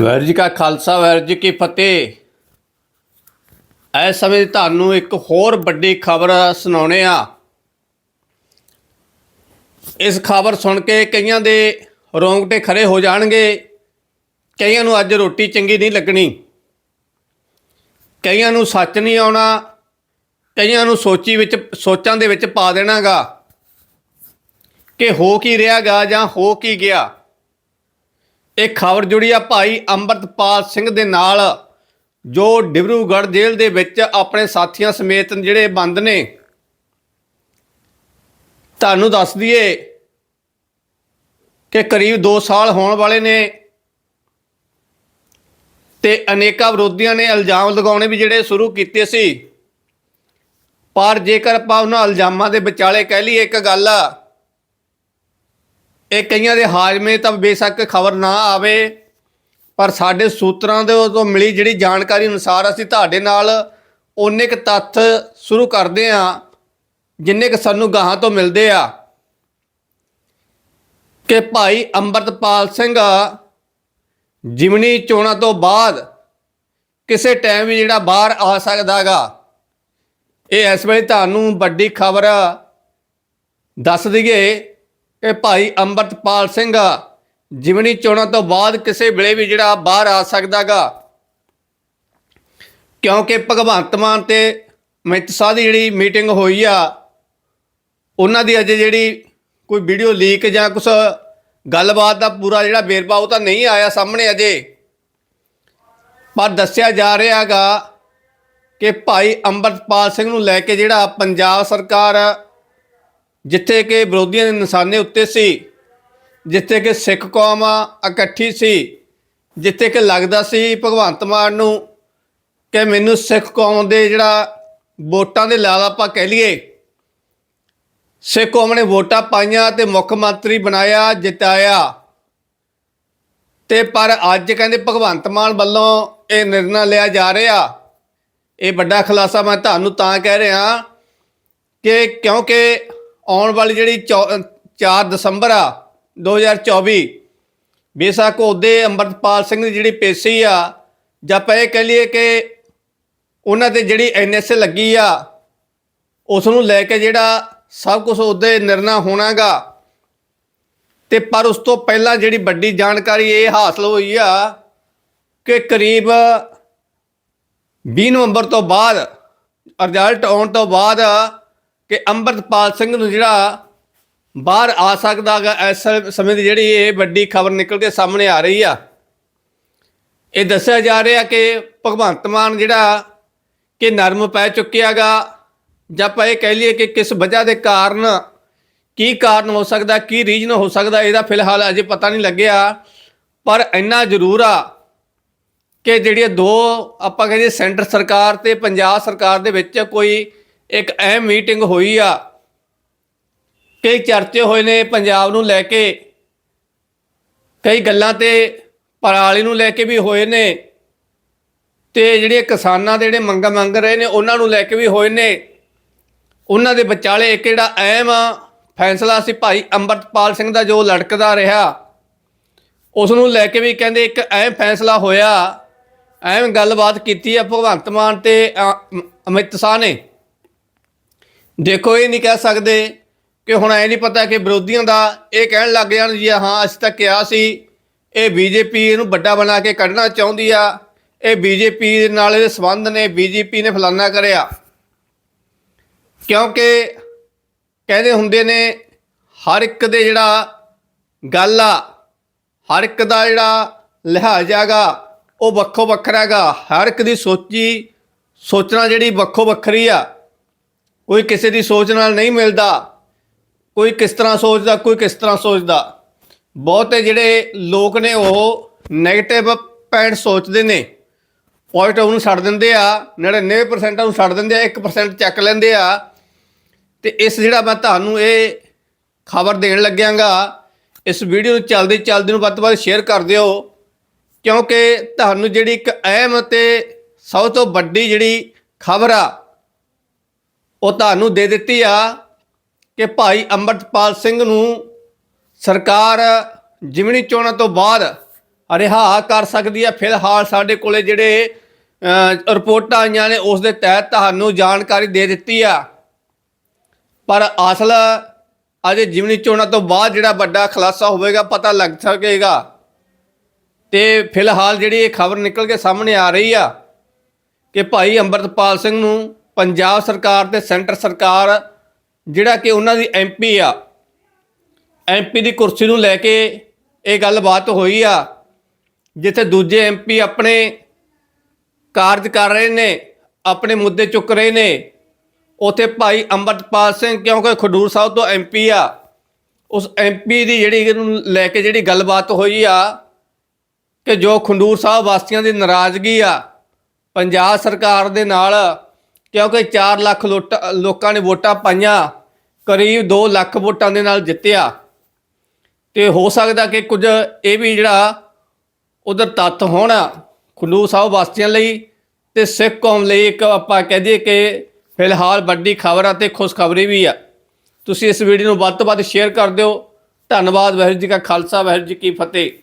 ਵਾਹਿਗੁਰੂ ਜੀ ਕਾ ਖਾਲਸਾ ਵਾਹਿਗੁਰੂ ਜੀ ਕੀ ਫਤਿਹ। ਇਸ ਸਮੇਂ ਤੁਹਾਨੂੰ ਇੱਕ ਹੋਰ ਵੱਡੀ ਖਬਰ ਸੁਣਾਉਣੇ ਆ। ਇਸ ਖਬਰ ਸੁਣ ਕੇ ਕਈਆਂ ਦੇ ਰੋਂਗਟੇ ਖਰੇ ਹੋ ਜਾਣਗੇ। ਕਈਆਂ ਨੂੰ ਅੱਜ ਰੋਟੀ ਚੰਗੀ ਨਹੀਂ ਲੱਗਣੀ। ਕਈਆਂ ਨੂੰ ਸੱਚ ਨਹੀਂ ਆਉਣਾ। ਕਈਆਂ ਨੂੰ ਸੋਚੀ ਵਿੱਚ, ਸੋਚਾਂ ਦੇ ਵਿੱਚ ਪਾ ਦੇਣਾਗਾ। ਕਿ ਹੋ ਕੀ ਰਿਹਾਗਾ ਜਾਂ ਹੋ ਕੀ ਗਿਆ? ਇਹ ਖਬਰ ਜੁੜੀ ਆ ਭਾਈ ਅੰਮ੍ਰਿਤਪਾਲ ਸਿੰਘ ਦੇ ਨਾਲ, ਜੋ ਡਿਬਰੂਗੜ੍ਹ ਜੇਲ੍ਹ ਦੇ ਵਿੱਚ ਆਪਣੇ ਸਾਥੀਆਂ ਸਮੇਤ ਜਿਹੜੇ ਬੰਦ ਨੇ। ਤੁਹਾਨੂੰ ਦੱਸ ਦਈਏ ਕਿ ਕਰੀਬ 2 ਸਾਲ ਹੋਣ ਵਾਲੇ ਨੇ ਤੇ ਅਨੇਕਾਂ ਵਿਰੋਧੀਆਂ ਨੇ ਇਲਜ਼ਾਮ ਲਗਾਉਣੇ ਵੀ ਜਿਹੜੇ ਸ਼ੁਰੂ ਕੀਤੇ ਸੀ। ਪਰ ਜੇਕਰ ਆਪਾਂ ਉਹਨਾਂ ਇਲਜ਼ਾਮਾਂ ਦੇ ਵਿਚਾਲੇ ਕਹਿ ਲਈਏ ਇੱਕ ਗੱਲ ਆ ਇਹ ਕਈਆਂ ਦੇ ਹਾਜ਼ਮੇ ਤਾਂ ਬੇਸ਼ੱਕ ਖਬਰ ਨਾ ਆਵੇ, ਪਰ ਸਾਡੇ ਸੂਤਰਾਂ ਦੇ ਤੋਂ ਮਿਲੀ ਜਿਹੜੀ ਜਾਣਕਾਰੀ ਅਨੁਸਾਰ ਅਸੀਂ ਤੁਹਾਡੇ ਨਾਲ ਉਹਨੇ ਕੁ ਤੱਥ ਸ਼ੁਰੂ ਕਰਦੇ ਆ ਜਿੰਨੇ ਕੁ ਸਾਨੂੰ ਗਾਹਾਂ ਤੋਂ ਮਿਲਦੇ ਆ। ਕਿ ਭਾਈ ਅੰਮ੍ਰਿਤਪਾਲ ਸਿੰਘ ਜਿਮਨੀ ਚੋਣਾਂ ਤੋਂ ਬਾਅਦ ਕਿਸੇ ਟਾਈਮ ਵੀ ਜਿਹੜਾ ਬਾਹਰ ਆ ਸਕਦਾਗਾ ਇਹ ਇਸ ਵੇਲੇ ਤੁਹਾਨੂੰ ਵੱਡੀ ਖਬਰ ਦੱਸ ਦਈਏ। ਕਿ ਭਾਈ ਅੰਮ੍ਰਿਤਪਾਲ ਸਿੰਘ ਜਿਮਨੀ ਚੋਣਾਂ ਤੋਂ ਬਾਅਦ ਕਿਸੇ ਵੇਲੇ ਵੀ ਜਿਹੜਾ ਬਾਹਰ ਆ ਸਕਦਾਗਾ। ਕਿਉਂਕਿ ਭਗਵੰਤ ਮਾਨ ਤੇ ਅਮਿਤ ਸ਼ਾਹ ਦੀ ਜਿਹੜੀ ਮੀਟਿੰਗ ਹੋਈ ਆ, ਉਹਨਾਂ ਦੀ ਅਜੇ ਜਿਹੜੀ ਕੋਈ ਵੀਡੀਓ ਲੀਕ ਜਾਂ ਕੁਝ ਗੱਲਬਾਤ ਦਾ ਪੂਰਾ ਜਿਹੜਾ ਵੇਰਵਾ ਉਹ ਤਾਂ ਨਹੀਂ ਆਇਆ ਸਾਹਮਣੇ ਅਜੇ। ਪਰ ਦੱਸਿਆ ਜਾ ਰਿਹਾਗਾ ਕਿ ਭਾਈ ਅੰਮ੍ਰਿਤਪਾਲ ਸਿੰਘ ਨੂੰ ਲੈ ਕੇ ਜਿਹੜਾ ਪੰਜਾਬ ਸਰਕਾਰ ਜਿੱਥੇ ਕਿ ਵਿਰੋਧੀਆਂ ਦੇ ਨਿਸ਼ਾਨੇ ਉੱਤੇ ਸੀ, ਜਿੱਥੇ ਕਿ ਸਿੱਖ ਕੌਮ ਇਕੱਠੀ ਸੀ, ਜਿੱਥੇ ਕਿ ਲੱਗਦਾ ਸੀ ਭਗਵੰਤ ਮਾਨ ਨੂੰ ਕਿ ਮੈਨੂੰ ਸਿੱਖ ਕੌਮ ਦੇ ਜਿਹੜਾ ਵੋਟਾਂ ਦੇ ਲਾਲ ਆਪਾਂ ਕਹਿ ਲਈਏ, ਸਿੱਖ ਕੌਮ ਨੇ ਵੋਟਾਂ ਪਾਈਆਂ ਤੇ ਮੁੱਖ ਮੰਤਰੀ ਬਣਾਇਆ, ਜਿਤਾਇਆ। ਤੇ ਪਰ ਅੱਜ ਕਹਿੰਦੇ ਭਗਵੰਤ ਮਾਨ ਵੱਲੋਂ ਇਹ ਨਿਰਣਾ ਲਿਆ ਜਾ ਰਿਹਾ। ਇਹ ਵੱਡਾ ਖੁਲਾਸਾ ਮੈਂ ਤੁਹਾਨੂੰ ਤਾਂ ਕਹਿ ਰਿਹਾ ਕਿ ਕਿਉਂਕਿ ਆਉਣ ਵਾਲੀ ਜਿਹੜੀ 4 ਦਸੰਬਰ ਆ 2024 ਬੇਸ਼ੱਕ ਉਹਦੇ ਅੰਮ੍ਰਿਤਪਾਲ ਸਿੰਘ ਦੀ ਜਿਹੜੀ ਪੇਸ਼ੀ ਆ, ਜਾਂ ਆਪਾਂ ਇਹ ਕਹਿ ਲਈਏ ਕਿ ਉਹਨਾਂ ਤੇ ਜਿਹੜੀ ਐਨਐਸਏ ਲੱਗੀ ਆ ਉਸ ਨੂੰ ਲੈ ਕੇ ਜਿਹੜਾ ਸਭ ਕੁਝ ਉਹਦੇ ਨਿਰਣਾ ਹੋਣਾਗਾ। ਤੇ ਪਰ ਉਸ ਤੋਂ ਪਹਿਲਾਂ ਜਿਹੜੀ ਵੱਡੀ ਜਾਣਕਾਰੀ ਇਹ ਹਾਸਲ ਹੋਈ ਆ ਕਿ ਕਰੀਬ 20 ਨਵੰਬਰ ਤੋਂ ਬਾਅਦ, ਰਿਜ਼ਲਟ ਆਉਣ ਤੋਂ ਬਾਅਦ ਕਿ ਅੰਮ੍ਰਿਤਪਾਲ ਸਿੰਘ ਨੂੰ ਜਿਹੜਾ ਬਾਹਰ ਆ ਸਕਦਾ ਸਕਦਾਗਾ ਇਸ ਸਮੇਂ ਦੀ ਜਿਹੜੀ ਇਹ ਵੱਡੀ ਖਬਰ ਨਿਕਲ ਕੇ ਸਾਹਮਣੇ ਆ ਰਹੀ ਆ। ਇਹ ਦੱਸਿਆ ਜਾ ਰਿਹਾ ਕਿ ਭਗਵੰਤ ਮਾਨ ਜਿਹੜਾ ਕਿ ਨਰਮ ਪੈ ਚੁੱਕਿਆਗਾ ਜਾਂ ਆਪਾਂ ਇਹ ਕਹਿ ਲਈਏ ਕਿ ਕਿਸ ਵਜ੍ਹਾ ਦੇ ਕਾਰਨ, ਕੀ ਕਾਰਨ ਹੋ ਸਕਦਾ, ਕੀ ਰੀਜਨ ਹੋ ਸਕਦਾ, ਇਹਦਾ ਫਿਲਹਾਲ ਅਜੇ ਪਤਾ ਨਹੀਂ ਲੱਗਿਆ। ਪਰ ਇੰਨਾ ਜ਼ਰੂਰ ਆ ਕਿ ਜਿਹੜੀਆਂ ਦੋ, ਆਪਾਂ ਕਹਿੰਦੇ ਸੈਂਟਰ ਸਰਕਾਰ ਤੇ ਪੰਜਾਬ ਸਰਕਾਰ ਦੇ ਵਿੱਚ ਕੋਈ ਇੱਕ ਅਹਿਮ ਮੀਟਿੰਗ ਹੋਈ ਆ ਕਈ ਚਰਚੇ ਹੋਏ ਨੇ ਪੰਜਾਬ ਨੂੰ ਲੈ ਕੇ। ਕਈ ਗੱਲਾਂ ਤੇ ਪਰਾਲੀ ਨੂੰ ਲੈ ਕੇ ਵੀ ਹੋਏ ਨੇ ਤੇ ਜਿਹੜੇ ਕਿਸਾਨਾਂ ਦੇ ਜਿਹੜੇ ਮੰਗਾਂ ਮੰਗ ਰਹੇ ਨੇ, ਉਹਨਾਂ ਨੂੰ ਲੈ ਕੇ ਵੀ ਹੋਏ ਨੇ। ਉਹਨਾਂ ਦੇ ਵਿਚਾਲੇ ਇੱਕ ਜਿਹੜਾ ਅਹਿਮ ਫੈਸਲਾ ਸੀ ਭਾਈ ਅੰਮ੍ਰਿਤਪਾਲ ਸਿੰਘ ਦਾ ਜੋ ਲੜਕਦਾ ਰਿਹਾ, ਉਸ ਨੂੰ ਲੈ ਕੇ ਵੀ ਕਹਿੰਦੇ ਇੱਕ ਅਹਿਮ ਫੈਸਲਾ ਹੋਇਆ। ਅਹਿਮ ਗੱਲਬਾਤ ਕੀਤੀ ਆ ਭਗਵੰਤ ਮਾਨ ਤੇ ਅਮਿਤ ਸ਼ਾਹ ਨੇ। ਦੇਖੋ ਇਹ ਨਹੀਂ ਕਹਿ ਸਕਦੇ ਕਿ ਹੁਣ ਐ ਨਹੀਂ ਪਤਾ ਕਿ ਵਿਰੋਧੀਆਂ ਦਾ ਇਹ ਕਹਿਣ ਲੱਗ ਜਾਣ ਜੀ, ਹਾਂ, ਅਸੀਂ ਤਾਂ ਕਿਹਾ ਸੀ, ਇਹ ਬੀਜੇਪੀ ਇਹਨੂੰ ਵੱਡਾ ਬਣਾ ਕੇ ਕੱਢਣਾ ਚਾਹੁੰਦੀ ਆ, ਇਹ ਬੀਜੇਪੀ ਦੇ ਨਾਲ ਇਹਦੇ ਸੰਬੰਧ ਨੇ, ਬੀਜੇਪੀ ਨੇ ਫਲਾਨਾ ਕਰਿਆ। ਕਿਉਂਕਿ ਕਹਿੰਦੇ ਹੁੰਦੇ ਨੇ, ਹਰ ਇੱਕ ਦੇ ਜਿਹੜਾ ਗੱਲ ਆ, ਹਰ ਇੱਕ ਦਾ ਜਿਹੜਾ ਲਿਹਾਜ਼ ਹੈਗਾ, ਉਹ ਵੱਖੋ ਵੱਖਰਾ ਹੈਗਾ। ਹਰ ਇੱਕ ਦੀ ਸੋਚੀ, ਸੋਚਣਾ ਜਿਹੜੀ ਵੱਖੋ ਵੱਖਰੀ ਆ। ਕੋਈ ਕਿਸੇ ਦੀ ਸੋਚ ਨਾਲ ਨਹੀਂ ਮਿਲਦਾ। ਕੋਈ ਕਿਸ ਤਰ੍ਹਾਂ ਸੋਚਦਾ, ਕੋਈ ਕਿਸ ਤਰ੍ਹਾਂ ਸੋਚਦਾ। ਬਹੁਤੇ ਜਿਹੜੇ ਲੋਕ ਨੇ ਉਹ 네ਗੇਟਿਵ ਪੁਆਇੰਟ ਸੋਚਦੇ ਨੇ। ਪੋਜ਼ਿਟਿਵ ਨੂੰ ਛੱਡ ਦਿੰਦੇ ਆ 99% ਨੂੰ ਛੱਡ ਦਿੰਦੇ ਆ 1% ਚੱਕ ਲੈਂਦੇ ਆ। ਤੇ ਇਸ ਜਿਹੜਾ ਮੈਂ ਤੁਹਾਨੂੰ ਇਹ ਖਬਰ ਦੇਣ ਲੱਗਿਆਗਾ, ਇਸ ਵੀਡੀਓ ਨੂੰ ਚੱਲਦੇ ਚੱਲਦੇ ਨੂੰ ਵੱਧ ਤੋਂ ਵੱਧ ਸ਼ੇਅਰ ਕਰ ਦਿਓ। ਕਿਉਂਕਿ ਤੁਹਾਨੂੰ ਜਿਹੜੀ ਇੱਕ ਅਹਿਮ ਤੇ ਸਭ ਤੋਂ ਵੱਡੀ ਜਿਹੜੀ ਖਬਰ ਆ ਉਹ ਤੁਹਾਨੂੰ ਦੇ ਦਿੱਤੀ ਆ ਕਿ ਭਾਈ ਅੰਮ੍ਰਿਤਪਾਲ ਸਿੰਘ ਨੂੰ ਸਰਕਾਰ ਜਿਮਣੀ ਚੋਣਾਂ ਤੋਂ ਬਾਅਦ ਰਿਹਾ ਕਰ ਸਕਦੀ ਹੈ ਫਿਲਹਾਲ ਸਾਡੇ ਕੋਲੇ ਜਿਹੜੇ ਰਿਪੋਰਟਾਂ ਆਈਆਂ ਨੇ, ਉਸ ਦੇ ਤਹਿਤ ਤੁਹਾਨੂੰ ਜਾਣਕਾਰੀ ਦੇ ਦਿੱਤੀ ਆ। ਪਰ ਅਸਲ ਅਜੇ ਜਿਮਨੀ ਚੋਣਾਂ ਤੋਂ ਬਾਅਦ ਜਿਹੜਾ ਵੱਡਾ ਖੁਲਾਸਾ ਹੋਵੇਗਾ, ਪਤਾ ਲੱਗ ਸਕੇਗਾ। ਤੇ ਫਿਲਹਾਲ ਜਿਹੜੀ ਇਹ ਖਬਰ ਨਿਕਲ ਕੇ ਸਾਹਮਣੇ ਆ ਰਹੀ ਆ ਕਿ ਭਾਈ ਅੰਮ੍ਰਿਤਪਾਲ ਸਿੰਘ ਨੂੰ ਪੰਜਾਬ ਸਰਕਾਰ ਤੇ ਸੈਂਟਰ ਸਰਕਾਰ, ਜਿਹੜਾ ਕਿ ਉਹਨਾਂ ਦੀ ਐਮਪੀ ਆ ਐਮਪੀ ਦੀ ਕੁਰਸੀ ਨੂੰ ਲੈ ਕੇ ਇਹ ਗੱਲਬਾਤ ਹੋਈ ਆ, ਜਿੱਥੇ ਦੂਜੇ ਐਮਪੀ ਆਪਣੇ ਕਾਰਜ ਕਰ ਰਹੇ ਨੇ, ਆਪਣੇ ਮੁੱਦੇ ਚੁੱਕ ਰਹੇ ਨੇ। ਉਥੇ ਭਾਈ ਅੰਮ੍ਰਿਤਪਾਲ ਸਿੰਘ, ਕਿਉਂਕਿ ਖਡੂਰ ਸਾਹਿਬ ਤੋਂ ਐਮਪੀ ਆ, ਉਸ ਐਮਪੀ ਦੀ ਜਿਹੜੀ ਇਹਨੂੰ ਲੈ ਕੇ ਜਿਹੜੀ ਗੱਲਬਾਤ ਹੋਈ ਆ, ਕਿ ਜੋ ਖੰਡੂਰ ਸਾਹਿਬ ਵਾਸੀਆਂ ਦੀ ਨਾਰਾਜ਼ਗੀ ਆ, ਪੰਜਾਬ ਸਰਕਾਰ ਦੇ ਨਾਲ ਕਿਉਂਕਿ 4 ਲੱਖ ਲੋਟ- ਲੋਕਾਂ ਨੇ ਵੋਟਾਂ ਪਾਈਆਂ, ਕਰੀਬ 2 ਲੱਖ ਵੋਟਾਂ ਦੇ ਨਾਲ ਜਿੱਤਿਆ। ਤੇ ਹੋ ਸਕਦਾ ਕਿ ਕੁਝ ਇਹ ਵੀ ਜਿਹੜਾ ਉਧਰ ਤੱਥ ਹੋਣਾ ਖੰਡੂਰ ਸਾਹਿਬ ਵਾਸੀਆਂ ਲਈ ਤੇ ਸਿੱਖ ਕੌਮ ਲਈ ਇੱਕ ਆਪਾਂ ਕਹਿ ਦਈਏ ਕਿ ਫਿਲਹਾਲ ਵੱਡੀ ਖਬਰ ਆ ਤੇ ਖੁਸ਼ਖਬਰੀ ਵੀ ਆ। ਤੁਸੀਂ ਇਸ ਵੀਡੀਓ ਨੂੰ ਵੱਧ ਤੋਂ ਵੱਧ ਸ਼ੇਅਰ ਕਰ ਦਿਓ। ਧੰਨਵਾਦ, ਵਾਹਿਗੁਰੂ ਜੀ ਕਾ ਖਾਲਸਾ, ਵਾਹਿਗੁਰੂ ਜੀ ਕੀ ਫਤਿਹ।